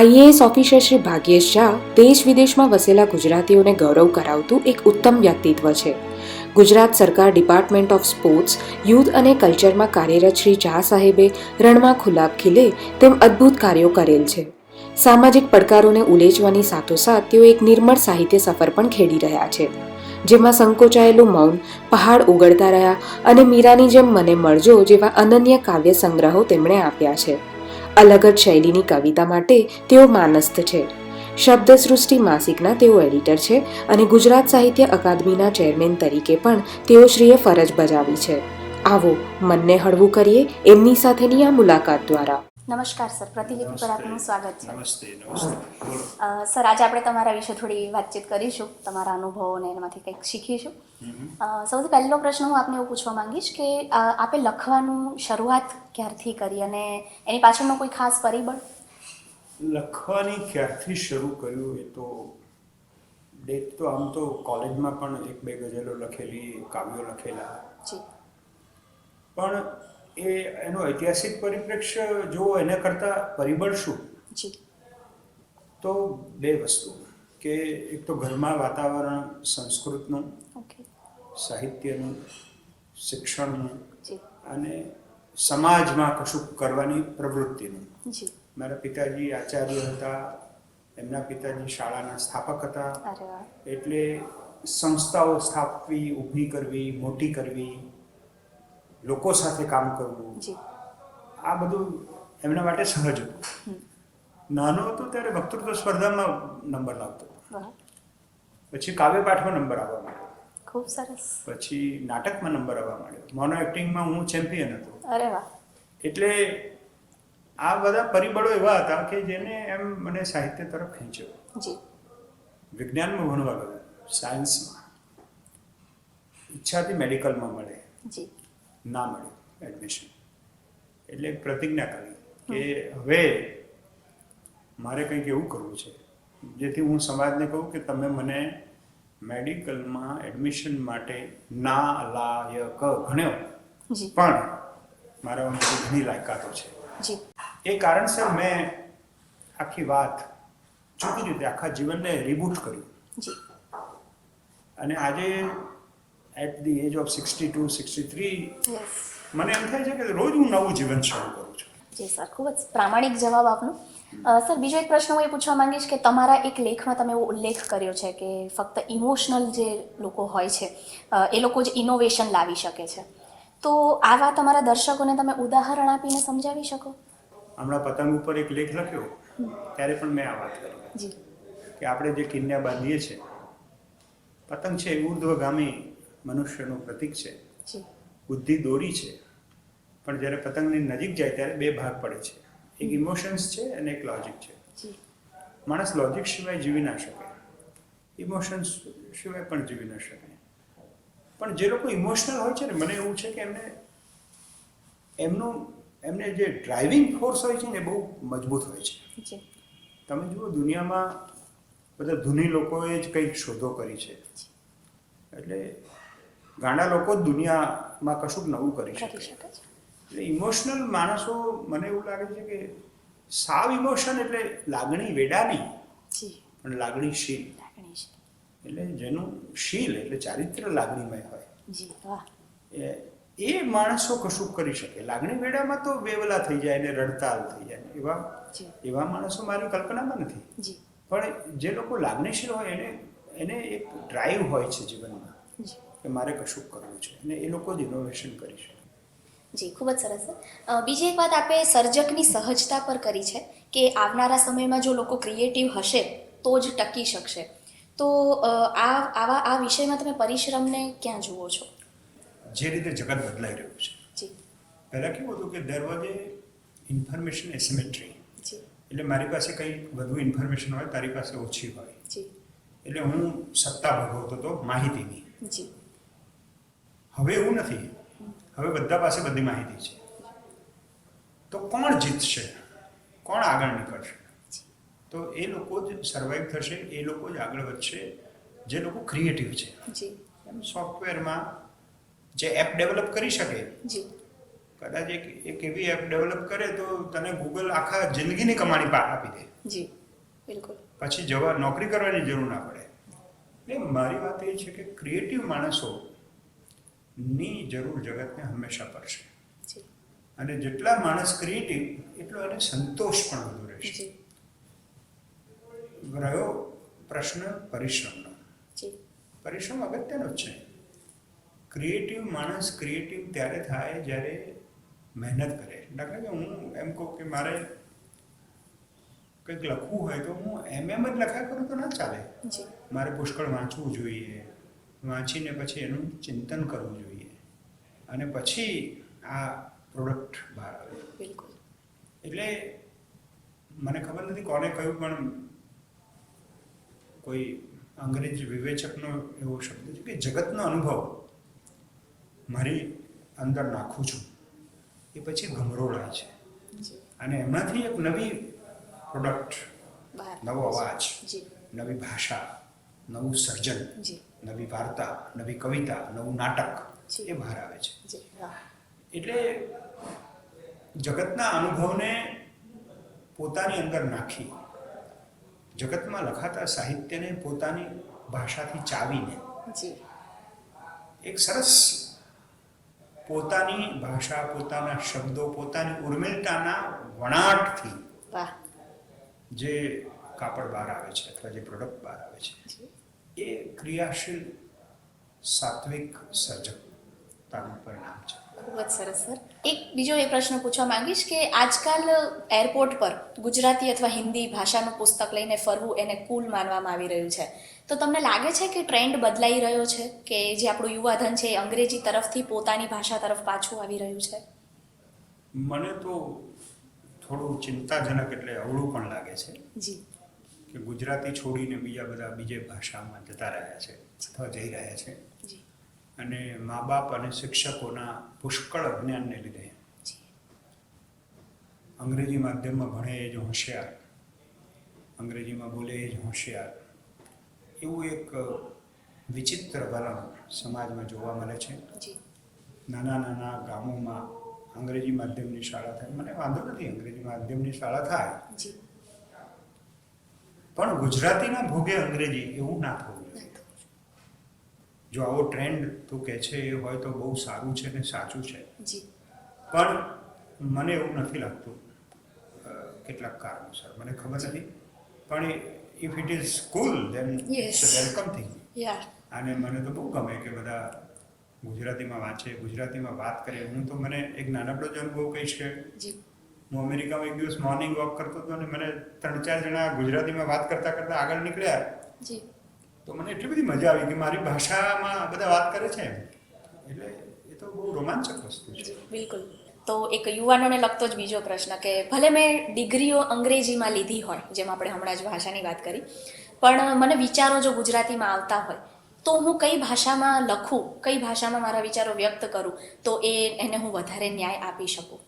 IAS officer Shri Bhagyesh Shah દેશ વિદેશમાં વસેલા ગુજરાતીઓને ગૌરવ કરાવતું એક ઉત્તમ વ્યક્તિત્વ છે. ગુજરાત સરકાર ડિપાર્ટમેન્ટ ઓફ સ્પોર્ટ્સ યુથ અને કલ્ચરમાં કાર્યરત શ્રી શાહ સાહેબે રણમાં ખુલાબ ખીલે તેમ અદ્ભુત કાર્યો કરેલ છે. સામાજિક પડકારોને ઉલેચવાની સાથોસાથ તેઓ એક નિર્મળ સાહિત્ય સફર પણ ખેડી રહ્યા છે. જેમાં સંકોચાયેલું મૌન, પહાડ ઉગડતા રહ્યા અને મીરાની જેમ મને મળજો જેવા અનન્ય કાવ્ય સંગ્રહો તેમણે આપ્યા છે. અલગ જ શૈલીની કવિતા માટે તેઓ માનસ્થ છે. શબ્દસૃષ્ટિ માસિકના તેઓ એડિટર છે અને ગુજરાત સાહિત્ય અકાદમીના ચેરમેન તરીકે પણ તેઓ શ્રીએ ફરજ બજાવી છે. આવો મનને હળવું કરીએ એમની સાથેની આ મુલાકાત દ્વારા. નમસ્કાર સર. પ્રતિલિપિ પર આપનું સ્વાગત છે. નમસ્તે નમસ્તે. સર આજે આપણે તમારા વિશે થોડી વાતચીત કરીશું તમારા અનુભવો અને એમાંથી કંઈક શીખીશું. સૌથી પહેલો પ્રશ્ન હું આપને એવું પૂછવા માંગીશ કે આપે લખવાનું શરૂઆત ક્યારથી કરી અને એની પાછળનો કોઈ ખાસ પરિબળ? લખવાની ક્યારથી શરૂ કર્યું એ તો ડેટ તો આમ તો કોલેજમાં પણ એક બે ગઝલો લખેલી કાવ્યો લખેલા. જી. પણ એ એનો ઐતિહાસિક પરિપ્રેક્ષ્ય જોવો એના કરતાં પરિબળ શું? તો બે વસ્તુ. કે એક તો ઘરમાં વાતાવરણ સંસ્કૃતનું સાહિત્યનું શિક્ષણનું અને સમાજમાં કશું કરવાની પ્રવૃત્તિનું. મારા પિતાજી આચાર્ય હતા એમના પિતાજી શાળાના સ્થાપક હતા. એટલે સંસ્થાઓ સ્થાપવી ઊભી કરવી મોટી કરવી લોકો સાથે કામ કરવું. આ બધું એમના માટે સહજ હતું. નાનો હતો ત્યારે વક્તૃત્વ સ્પર્ધામાં નંબર લાવતો. પછી કાવ્ય પાઠમાં નંબર આવવા માંડ્યો. ખૂબ સરસ. પછી નાટકમાં નંબર આવવા માંડ્યો. મોનો એક્ટિંગમાં હું ચેમ્પિયન હતો. અરે વાહ. એટલે આ બધા પરિબળો એવા હતા કે જેને એમ મને સાહિત્ય તરફ ખેંચ્યો. જી. વિજ્ઞાનમાં ભણવા ગયો. સાયન્સમાં ઈચ્છાથી મેડિકલમાં મળે જી. ના મળ્યું એડમિશન એટલે પ્રતિજ્ઞા કરી કે હવે મારે કંઈક એવું કરવું છે. જેથી હું સમાજને કહું કે તમે મને મેડિકલમાં એડમિશન માટે ના લાયક ગણ્યો. પણ મારામાં બધી ઘણી લાયકાતો છે. એ એ કારણસર મેં આખી વાત જુદી રીતે આખા જીવનને રિબૂટ કર્યું અને આજે at the age of sixty two sixty three મને એમ થાય છે કે રોજ હું નવું જીવન શરૂ કરું છું. જી સર ખૂબ જ પ્રામાણિક જવાબ આપનો. સર બીજો એક પ્રશ્ન હું એ પૂછવા માંગીશ કે તમારા એક લેખમાં તમે એવો ઉલ્લેખ કર્યો છે કે ફક્ત ઇમોશનલ જે લોકો હોય છે એ લોકો જ ઇનોવેશન લાવી શકે છે. તો આવા તમારા દર્શકોને તમે ઉદાહરણ આપીને સમજાવી શકો? હમણાં પતંગ ઉપર એક લેખ લખ્યો ત્યારે પણ મેં આ વાત કરી. જી. કે આપણે જે કિન્યા બાંધીએ છીએ પતંગ છે ઉર્ધ્વગામી મનુષ્યનું પ્રતીક છે. બુદ્ધિ દોરી છે. પણ જ્યારે પતંગની નજીક જાય ત્યારે બે ભાગ પડે છે. એક ઇમોશન્સ છે અને એક લોજિક છે. માણસ લોજિક સિવાય જીવી ના શકે. ઇમોશન્સ સિવાય પણ જીવી ના શકે. પણ જે લોકો ઇમોશનલ હોય છે ને મને એવું છે કે એમને એમનું એમને જે ડ્રાઇવિંગ ફોર્સ હોય છે ને એ બહુ મજબૂત હોય છે. તમે જુઓ દુનિયામાં બધા ધૂની લોકોએ જ કંઈક શોધો કરી છે. એટલે ગાંડા લોકો દુનિયામાં કશુંક નવું કરી શકે. છે. એટલે ઇમોશનલ માણસો મને એવું લાગે છે કે સાવ ઇમોશન એટલે લાગણી વેડા નહીં પણ લાગણીશીલ એટલે જેનું શીલ એટલે ચારિત્ર લાગણીમય હોય. એ માણસો કશું કરી શકે. લાગણી વેડામાં તો વેવલા થઈ જાય ને રડતાલ થઈ જાય. એવા એવા માણસો મારી કલ્પનામાં નથી. પણ જે લોકો લાગણીશીલ હોય એને એને એક ડ્રાઈવ હોય છે જીવનમાં. કે મારે કશું કરવું છે અને એ લોકો જ ઇનોવેશન કરી શકે. જી ખૂબ જ સરસ. સર બીજી એક વાત આપે સર્જકની સહજતા પર કરી છે કે આવનારા સમયમાં જો લોકો ક્રિએટિવ હશે તો જ ટકી શકશે. તો આ આવા આ વિષયમાં તમે પરિશ્રમને ક્યાં જુઓ છો? જે રીતે જગત બદલાઈ રહ્યું છે. જી. પહેલાં કેવું હતું કે દર વખતે ઇન્ફોર્મેશન એસિમેટ્રી જી. એટલે મારી પાસે કંઈ વધુ ઇન્ફોર્મેશન હોય તારી પાસે ઓછી હોય. જી. એટલે હું સત્તા ભોગવતો હતો માહિતીની. જી. હવે એવું નથી. હવે બધા પાસે બધી માહિતી છે. તો કોણ જીતશે? કોણ આગળ નીકળશે? તો એ લોકો જ સર્વાઈવ થશે એ લોકો જ આગળ વધશે જે લોકો ક્રિએટિવ છે. એમ સોફ્ટવેરમાં જે એપ ડેવલપ કરી શકે કદાચ એક એક એવી એપ ડેવલપ કરે તો તને ગૂગલ આખા જિંદગીની કમાણી પા આપી દે. જી બિલકુલ. પછી જવા નોકરી કરવાની જરૂર ના પડે. એટલે મારી વાત એ છે કે ક્રિએટિવ માણસો ની જરૂર જગતને હંમેશા પડશે અને જેટલા માણસ ક્રિએટિવ એટલો એને સંતોષ પણ વધુ રહેશે રહ્યો પ્રશ્ન પરિશ્રમનો. પરિશ્રમ અગત્યનો જ છે. ક્રિએટિવ માણસ ક્રિએટિવ ત્યારે થાય જ્યારે મહેનત કરે. દાખલા કે હું એમ કહું કે મારે કંઈક લખવું હોય તો હું એમ એમ જ લખાય કરું તો ના ચાલે. મારે પુષ્કળ વાંચવું જોઈએ. વાંચીને પછી એનું ચિંતન કરવું જોઈએ. અને પછી આ પ્રોડક્ટ બહાર આવે. બિલકુલ. એટલે મને ખબર નથી કોને કહ્યું પણ કોઈ અંગ્રેજ વિવેચકનો એવો શબ્દ છે કે જગતનો અનુભવ મારી અંદર નાખું છું. એ પછી ગમરોળાય છે. અને એમાંથી એક નવી પ્રોડક્ટ નવો અવાજ નવી ભાષા નવું સર્જન નવી વાર્તા નવી કવિતા નવું નાટક. એ બહાર આવે છે. એટલે જગતના અનુભવને પોતાની અંદર નાખી જગતમાં લખાતા સાહિત્યને પોતાની ભાષાથી ચાવીને એક સરસ પોતાની ભાષા પોતાના શબ્દો પોતાની ઉર્મિલતાના વણાટથી જે કાપડ બહાર આવે છે અથવા જે પ્રોડક્ટ બહાર આવે છે એ ક્રિયાશીલ સાત્વિક સર્જકતાનું પરિણામ છે. ખૂબ જ સરસ સર. એક બીજો એ પ્રશ્ન પૂછવા માંગીશ કે આજકાલ એરપોર્ટ પર ગુજરાતી અથવા હિન્દી ભાષાનું પુસ્તક લઈને ફરવું એને કુલ માનવામાં આવી રહ્યું છે. તો તમને લાગે છે કે ટ્રેન્ડ બદલાઈ રહ્યો છે? કે જે આપણું યુવાધન છે એ અંગ્રેજી તરફથી પોતાની ભાષા તરફ પાછું આવી રહ્યું છે? મને તો થોડું ચિંતાજનક એટલે અવળું પણ લાગે છે જી. કે ગુજરાતી છોડીને બીજા બધા બીજે ભાષામાં જતા રહ્યા છે અથવા જઈ રહ્યા છે. અને મા બાપ અને શિક્ષકોના પુષ્કળ અજ્ઞાનને લીધે. અંગ્રેજી માધ્યમમાં ભણે એ જ હોશિયાર. અંગ્રેજીમાં બોલે એ જ હોશિયાર. એવું એક વિચિત્ર વલણ સમાજમાં જોવા મળે છે. નાના નાના ગામોમાં અંગ્રેજી માધ્યમની શાળા થાય. મને વાંધો નથી અંગ્રેજી માધ્યમની શાળા થાય. પણ ગુજરાતીના ભોગે અંગ્રેજી એવું ના થવું જો આવો ટ્રેન્ડ તું કહે છે એ હોય તો બહુ સારું છે ને સાચું છે. પણ મને એવું નથી લાગતું કેટલાક કારણોસર. મને ખબર નથી. પણ if it is cool then welcome thing અને મને તો બહુ ગમે કે બધા ગુજરાતીમાં વાંચે ગુજરાતીમાં વાત કરે. હું તો મને એક નાનકડો જ અનુભવ કહીશ કે હું અમેરિકામાં એક દિવસ મોર્નિંગ વોક કરતો હતો અને મને ત્રણ ચાર જણા ગુજરાતીમાં વાત કરતા કરતા આગળ નીકળ્યા. તો મને એટલી બધી મજા આવી કે મારી ભાષામાં બધા વાત કરે છે એટલે એ તો બહુ રોમાંચક વસ્તુ છે. બિલકુલ. તો એક યુવાનોને લગતો જ બીજો પ્રશ્ન કે ભલે મેં ડિગ્રીઓ અંગ્રેજીમાં લીધી હોય જેમ આપણે હમણાં જ ભાષાની વાત કરી પણ મને વિચારો જો ગુજરાતીમાં આવતા હોય તો હું કઈ ભાષામાં લખું કઈ ભાષામાં મારા વિચારો વ્યક્ત કરું તો એ એને હું વધારે ન્યાય આપી શકું?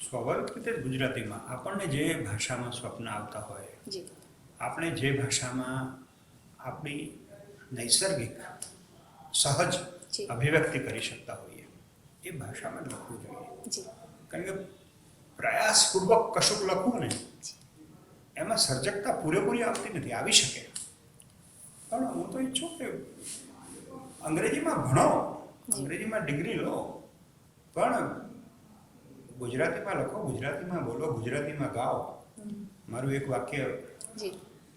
સ્વાભાવિક રીતે ગુજરાતીમાં આપણને જે ભાષામાં સ્વપ્ન આવતા હોય જી. આપણે જે ભાષામાં આપણી નૈસર્ગિક સહજ અભિવ્યક્તિ કરી શકતા હોઈએ. એ ભાષામાં લખવું જોઈએ. કારણ કે પ્રયાસપૂર્વક કશુંક લખવું ને એમાં સર્જકતા પૂરેપૂરી આવતી નથી આવી શકે. પણ હું તો ઈચ્છું કે અંગ્રેજીમાં ભણો અંગ્રેજીમાં ડિગ્રી લો પણ ગુજરાતીમાં લખો ગુજરાતીમાં બોલો ગુજરાતીમાં ગાઓ. મારું એક વાક્ય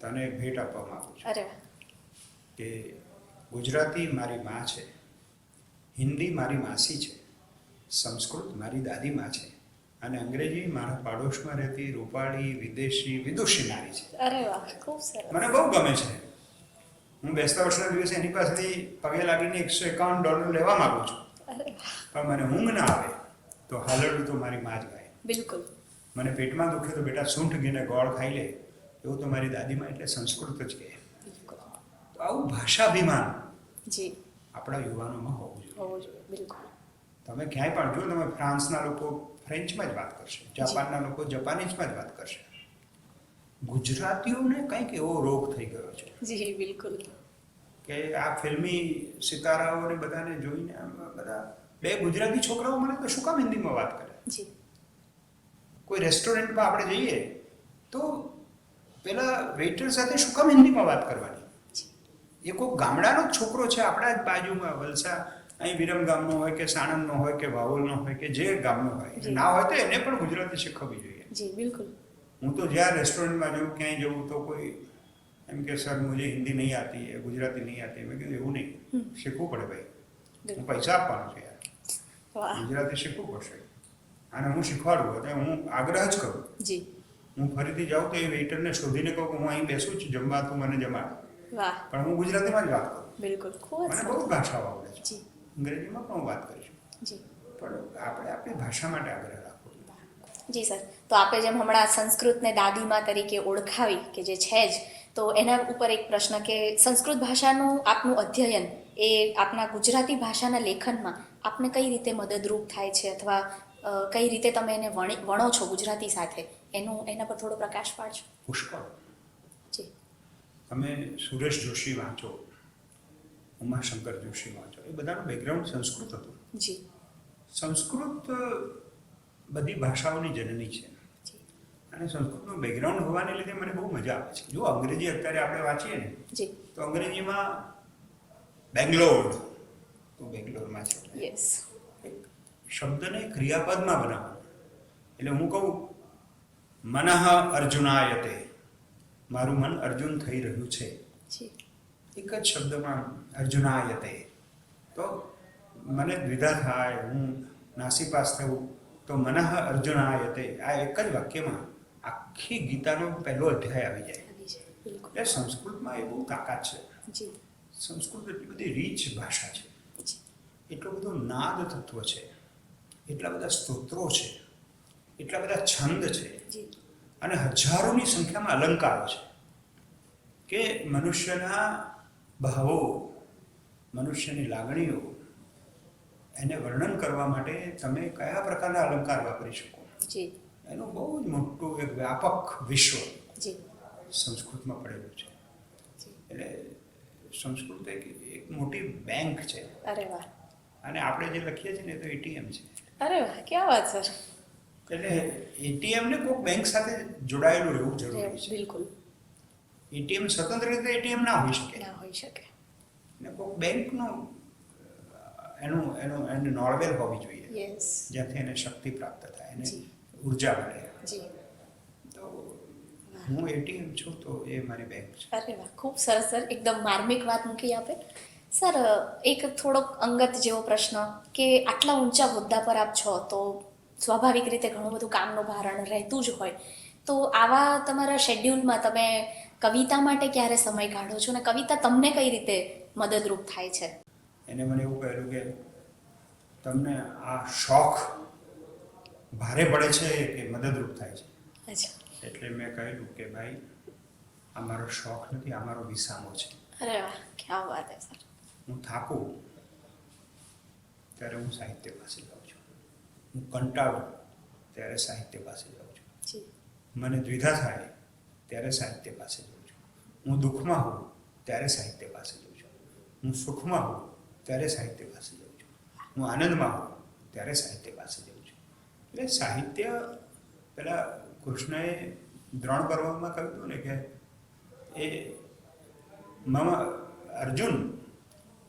તને ભેટ આપવા માંગુ છું. કે ગુજરાતી મારી માં છે હિન્દી મારી માસી છે સંસ્કૃત મારી દાદીમાં છે અને અંગ્રેજી મારા પાડોશમાં રહેતી રૂપાળી વિદેશી વિદુષી નારી છે. અરે વાહ ખૂબ સરસ. મને બહુ ગમે છે. હું બેસતા વર્ષના દિવસે એની પાસેથી પગે લાગીને એકસો એકાવન ડોલર લેવા માંગુ છું. પણ મને ઊંઘ ના આવે તો હાલડું તો મારી માં જ ગાય. બિલકુલ. મને પેટમાં દુખે તો બેટા સૂંઠ ગીને ગોળ ખાઈ લે એવું તો મારી દાદીમાં એટલે સંસ્કૃત જ કહે. તો આવું ભાષાભિમાન જી. આપણા યુવાનોમાં હોવું જોઈએ. હોવું જોઈએ બિલકુલ. તમે ક્યાંય પણ જો તમે ફ્રાન્સના લોકો ફ્રેન્ચમાં જ વાત કરશે જાપાનના લોકો જાપાનીઝમાં જ વાત કરશે. ગુજરાતીઓને કંઈક એવો રોગ થઈ ગયો છે. જી બિલકુલ. કે આ ફિલ્મી સિતારાઓને બધાને જોઈને બધા બે ગુજરાતી છોકરાઓ મને તો શું કામ હિન્દીમાં વાત કરે? જી. કોઈ રેસ્ટોરન્ટમાં આપણે જઈએ તો પેલા વેઇટર સાથે શું કામ હિન્દીમાં વાત કરવાની? એ કોઈ ગામડાનો જ છોકરો છે આપણા જ બાજુમાં વલસા અહીં વિરમ ગામનો હોય કે સાણંદનો હોય કે વાવોલનો હોય કે જે ગામનો હોય. ના હોય તો એને પણ ગુજરાતી શીખવવી જોઈએ. જી બિલકુલ. હું તો જ્યાં રેસ્ટોરન્ટમાં જઉં ક્યાંય જઉં તો કોઈ એમ કે સર મુજે હિન્દી નહીં આતી है ગુજરાતી નહીં આતી મેં કીધું એવું નહીં. શીખવું પડે ભાઈ. હું પૈસા આપવાનો છે યાર. ગુજરાતી શીખવું પડશે. અને હું શીખવાડું એટલે હું આગ્રહ જ કરું. જી. હું ફરીથી જાઉં તો એ વેઇટરને શોધીને કહું કે હું અહીં બેસું છું જમવા તું મને જમાડ વાહ. પણ હું ગુજરાતીમાં જ વાત કરું. બિલકુલ. ખૂબ મને બહુ ભાષાઓ આવડે છે. જી. અંગ્રેજીમાં પણ હું વાત કરીશું. જી. પણ આપણે આપણી ભાષા માટે આગ્રહ રાખવો જી સર. તો આપે જેમ હમણાં સંસ્કૃતને દાદીમા તરીકે ઓળખાવી કે જે છે જ તો એના ઉપર એક પ્રશ્ન કે સંસ્કૃત ભાષાનું આપનું અધ્યયન એ આપના ગુજરાતી ભાષાના લેખનમાં આપને કઈ રીતે મદદરૂપ થાય છે અથવા કઈ રીતે તમે એને વણી છો ગુજરાતી સાથે? એનું એના પર થોડો પ્રકાશ પાડજો પુષ્કળ. તમે સુરેશ જોશી વાંચો ઉમાશંકર જોશી વાંચો એ બધાનું બેકગ્રાઉન્ડ સંસ્કૃત હતું. જી. સંસ્કૃત બધી ભાષાઓની જનની છે. અને સંસ્કૃતનું બેકગ્રાઉન્ડ હોવાને લીધે મને બહુ મજા આવે છે. જો અંગ્રેજી અત્યારે આપણે વાંચીએ ને તો અંગ્રેજીમાં બેંગ્લોર તો બેંગ્લોરમાં છે. શબ્દને ક્રિયાપદમાં બનાવવાનો એટલે હું કહું મનઃ અર્જુનાયતે મારું મન અર્જુન થઈ રહ્યું છે. એક જ શબ્દમાં અર્જુનાયતે તો મને દ્વિધા થાય હું નાસીપાસ થવું તો મનઃ અર્જુનાયતે આ એક જ વાક્યમાં આખી ગીતાનો પહેલો અધ્યાય આવી જાય. એટલે સંસ્કૃતમાં એ બહુ તાકાત છે. સંસ્કૃત એટલી બધી રીચ ભાષા છે. એટલો બધો નાદ તત્વ છે. એટલા બધા સ્તોત્રો છે. એટલા બધા છંદ છે. અને હજારોની સંખ્યામાં અલંકારો છે. કે મનુષ્યના ભાવો મનુષ્યની લાગણીઓ એને વર્ણન કરવા માટે તમે કયા પ્રકારના અલંકાર વાપરી શકો? એનું બહુ જ મોટું એક વ્યાપક વિશ્વ સંસ્કૃતમાં પડેલું છે. એટલે સંસ્કૃત એક એક મોટી બેંક છે. અરે વાહ. અને આપણે જે લખીએ છીએ ને એ તો એટીએમ છે. અરે વાહ ક્યાં વાત સર? એટલે એટીએમ ને કોઈ બેંક સાથે જોડાયેલું રહેવું જરૂરી છે. બિલકુલ. એટીએમ સ્વતંત્ર રીતે એટીએમ ના હોઈ શકે. ના હોઈ શકે. ને કોઈ બેંકનો એનું એનું એને નોળવેલ હોવી જોઈએ. જેથી એને શક્તિ પ્રાપ્ત થાય એને ઊર્જા મળે. જી. તો હું એટીએમ છું તો એ મારી બેંક છે. અરે વાહ ખૂબ સરસ સર. એકદમ માર્મિક વાત મૂકી આપે. સર એક થોડોક અંગત જેવો પ્રશ્ન કે આટલા ઊંચા હોદ્દા પર આપ છો તો સ્વાભાવિક રીતે ઘણું બધું કામનું ભારણ રહેતું જ હોય. તો આવા તમારા શેડ્યુલમાં તમે કવિતા માટે ક્યારે સમય કાઢો છો? અને કવિતા તમને કઈ રીતે મદદરૂપ થાય છે? એને મને એવું કહેલું કે તમને આ શોખ ભારે પડે છે કે મદદરૂપ થાય છે. એટલે મેં કહેલું કે ભાઈ આ મારો શોખ નથી આ મારો વિસામો છે. અરે વાહ ક્યાં વાત હે સર. હું થાકું ત્યારે હું સાહિત્ય પાસે જાઉં છું હું કંટાળું ત્યારે સાહિત્ય પાસે જાઉં છું. મને દ્વિધા થાય ત્યારે સાહિત્ય પાસે જાઉં છું. હું દુઃખમાં હોઉં ત્યારે સાહિત્ય પાસે જાઉં છું. હું સુખમાં હોઉં ત્યારે સાહિત્ય પાસે જાઉં છું. હું આનંદમાં હોઉં ત્યારે સાહિત્ય પાસે જાઉં છું. એટલે સાહિત્ય પેલા કૃષ્ણએ દ્રોણ પર્વમાં કહ્યું હતું ને કે એ મમ અર્જુન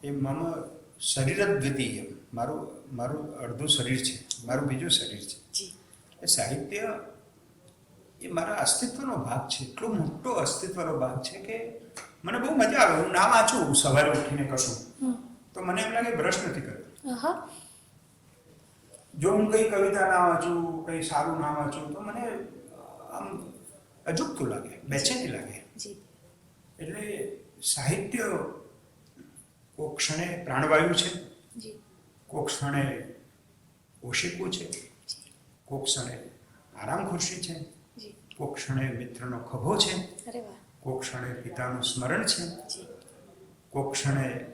એ મમ શરીર જ દ્વિતીય મારું મારું અડધું શરીર છે. મારું બીજું શરીર છે. એ સાહિત્ય એ મારા અસ્તિત્વનો ભાગ છે. એટલો મોટો અસ્તિત્વનો ભાગ છે કે મને બહુ મજા આવે. હું ના વાંચું સવારે ઉઠીને કશું. તો મને એમ લાગે બ્રશ નથી કર્યો જો હું કઈ કવિતા ના વાંચું કઈ સારું ના વાંચું તો મને આમ અજુકતું લાગે બેચેની લાગે. એટલે સાહિત્ય કોક ક્ષણે પ્રાણવાયુ છે. કોક ક્ષણે ઓશિકું છે. કોક ક્ષણે આરામ ખુરશી છે. કોક ક્ષણે મિત્રનો ખભો છે. કોક ક્ષણે પિતાનું સ્મરણ છે. કોક ક્ષણે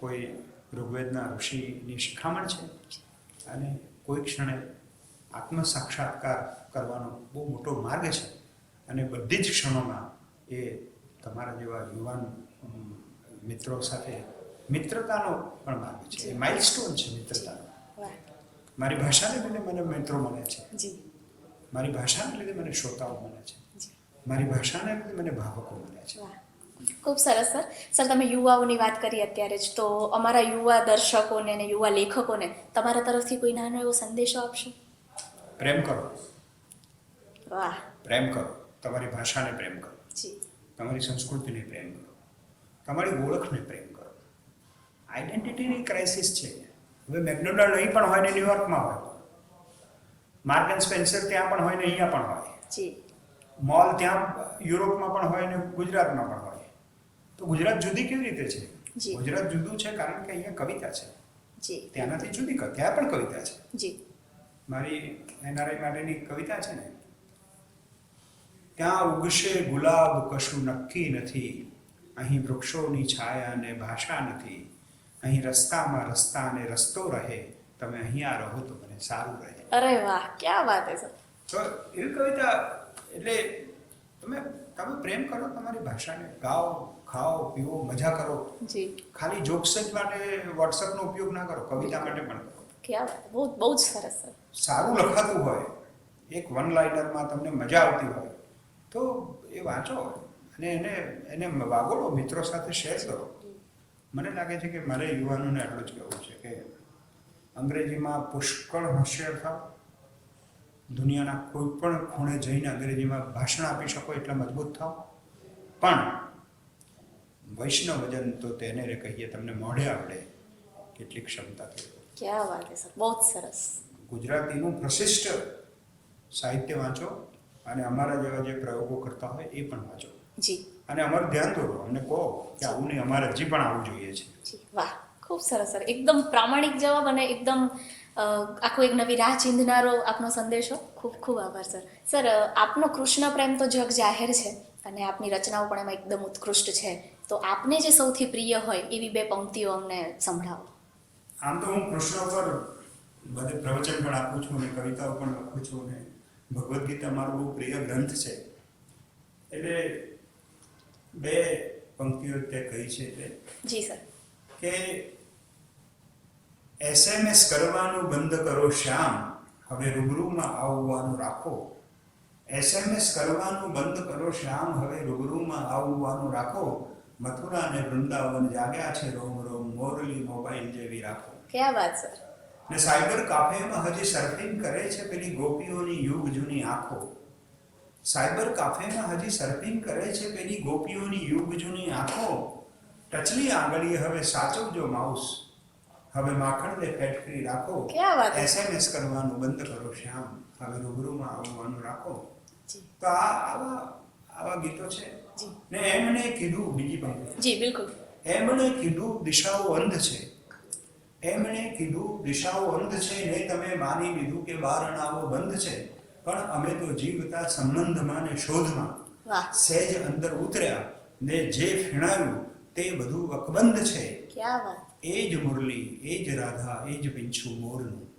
કોઈ ઋગ્વેદના ઋષિની શિખામણ છે. અને કોઈ ક્ષણે આત્મ સાક્ષાત્કાર કરવાનો બહુ મોટો માર્ગ છે. અને બધી જ ક્ષણોમાં એ તમારા જેવા યુવાન મિત્રો સાથે મિત્રતાનો પણ માર્ગ છે. એ માઇલસ્ટોન છે મિત્રતાનો. મારી ભાષાને લીધે મને મિત્રો મળે છે. જી. મારી ભાષાને લીધે મને શ્રોતાઓ મળે છે. જી. મારી ભાષાને લીધે મને ભાવકો મળે છે. વાહ. ખૂબ સરસ સર. સર તમે યુવાઓની વાત કરી અત્યારે જ તો અમારા યુવા દર્શકોને અને યુવા લેખકોને તમારા તરફથી કોઈ નાનો એવો સંદેશો આપશો? પ્રેમ કરો. વાહ. પ્રેમ કરો. તમારી ભાષાને પ્રેમ કરો. જી. તમારી સંસ્કૃતિને પ્રેમ કરો. તમારી ઓળખને પ્રેમ કરો. આઈડેન્ટિટીની ક્રાઇસિસ છે. હવે મેકડોનાલ્ડ અહીં પણ હોય ને ન્યુયોર્કમાં હોય. માર્ક એન્ડ સ્પેન્સર ત્યાં પણ હોય ને અહીંયા પણ હોય. મોલ ત્યાં યુરોપમાં પણ હોય ને ગુજરાતમાં પણ હોય. તો ગુજરાત જુદી કેવી રીતે છે? ગુજરાત જુદું છે કારણ કે અહીંયા કવિતા છે. ત્યાંનાથી જુદી ત્યાં પણ કવિતા છે. મારી એનઆરઆઈ માટેની કવિતા છે ને. ત્યાં ઉગશે ગુલાબ કશું નક્કી નથી. અહીં વૃક્ષોની છાયા ને ભાષા નથી. અહીં રસ્તામાં રસ્તા અને રસ્તો રહે તમે અહીંયા રહો તો મને સારું રહે. અરે વાહ ક્યાં વાત છે તો એવી કવિતા એટલે તમે તમે પ્રેમ કરો તમારી ભાષાને ગાઓ ખાઓ પીવો મજા કરો. જી. ખાલી જોક્સ જ માટે વોટ્સઅપનો ઉપયોગ ના કરો કવિતા માટે પણ. કરો ક્યાં વાત બહુ બહુ જ સરસ સર સારું લખાતું હોય એક વન લાઇનરમાં તમને મજા આવતી હોય તો એ વાંચો અને એને એને વાગોળો મિત્રો સાથે શેર કરો. મને લાગે છે કે મારે યુવાનોને આટલું જ કહેવું છે કે અંગ્રેજીમાં પુષ્કળ હોશિયાર થાવ. દુનિયાના કોઈ પણ ખૂણે જઈને અંગ્રેજીમાં ભાષણ આપી શકો એટલા મજબૂત થાવ. પણ વૈષ્ણવજન તો તેને રે કહીએ તમને મોઢે આવડે કેટલી ક્ષમતા થઈ ક્યાં વાત સર બહુ સરસ. ગુજરાતીનું પ્રશિષ્ટ સાહિત્ય વાંચો અને અમારા જેવા જે પ્રયોગો કરતા હોય એ પણ વાંચો. જી. અને અમારું ધ્યાન દોરો અમને કહો કે આવું નહીં અમારે હજી પણ આવું જોઈએ છે. વાહ ખૂબ સરસ સર એકદમ પ્રામાણિક જવાબ અને એકદમ આખો એક નવી રાહ ચીંધનારો આપનો સંદેશો. ખૂબ ખૂબ આભાર સર. સર આપનો કૃષ્ણ પ્રેમ તો જગ જાહેર છે અને આપની રચનાઓ પણ એમાં એકદમ ઉત્કૃષ્ટ છે. તો આપને જે સૌથી પ્રિય હોય એવી બે પંક્તિઓ અમને સંભળાવો. આમ તો હું કૃષ્ણ પર બધે પ્રવચન પણ આપું છું અને કવિતાઓ પણ લખું છું અને ભગવદ્ ગીતા મારો બહુ પ્રિય ગ્રંથ છે. એટલે બે પંક્તિઓ તે કહી છે તે જી સર. કે એસએમએસ કરવાનું બંધ કરો શ્યામ હવે રૂબરૂમાં આવવાનું રાખો. એસએમએસ કરવાનું બંધ કરો શ્યામ હવે રૂબરૂમાં આવવાનું રાખો. મથુરા અને વૃંદાવન જાગ્યા છે રોમ રોમ મોરલી મોબાઈલ જેવી રાખો. ક્યાં વાત સર? ને સાયબર કાફેમાં હજી સર્ફિંગ કરે છે પેલી ગોપીઓની યુગ જૂની આંખો. સાયબર કાફેમાં હજી સર્ફિંગ કરે છે પેલી ગોપીઓની યુગ જૂની આંખો. ટચલી આંગળીએ હવે સાચવજો માઉસ. હવે માખણ દે ફેક્ટરી રાખો? એસએમએસ કરવાનું બંધ કરો શ્યામ. હવે રૂબરૂમાં આવવાનું રાખો. તો આ આવા આવા ગીતો છે. ને એમણે કીધું બીજી પંક્તિ. જી બિલકુલ. એમણે કીધું દિશાઓ અંધ છે. એમણે કીધું દિશાઓ અંધ છે ને તમે માની લીધું કે બારણાઓ બંધ છે. પણ અમે તો જીવતા સંબંધમાં ને શોધમાં સહેજ અંદર ઉતર્યા ને જે ફીણાવ્યું તે બધું અકબંધ છે. એ જ મુરલી એ જ રાધા એ જ પીંછું મોરનું.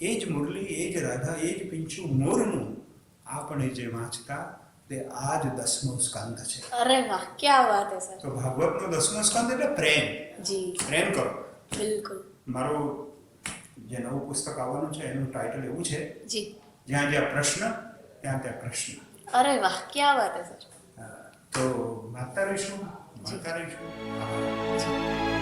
એ જ મુરલી એ જ રાધા એ જ પીંછું મોરનું. આપણે જે વાંચતા તે આ જ દસમો સ્કંદ છે. અરે વાહ ક્યાં વાત હે સર. તો ભાગવતનો દસમો સ્કંદ એટલે પ્રેમ. જી. પ્રેમ કરો. બિલકુલ. મારું જે નવું પુસ્તક આવવાનું છે એનું ટાઇટલ એવું છે. જી. જ્યાં જ્યાં પ્રશ્ન ત્યાં ત્યાં કૃષ્ણ અરે વાહ ક્યાં વાત છે સર? તો માતા રહીશું માતા રહીશું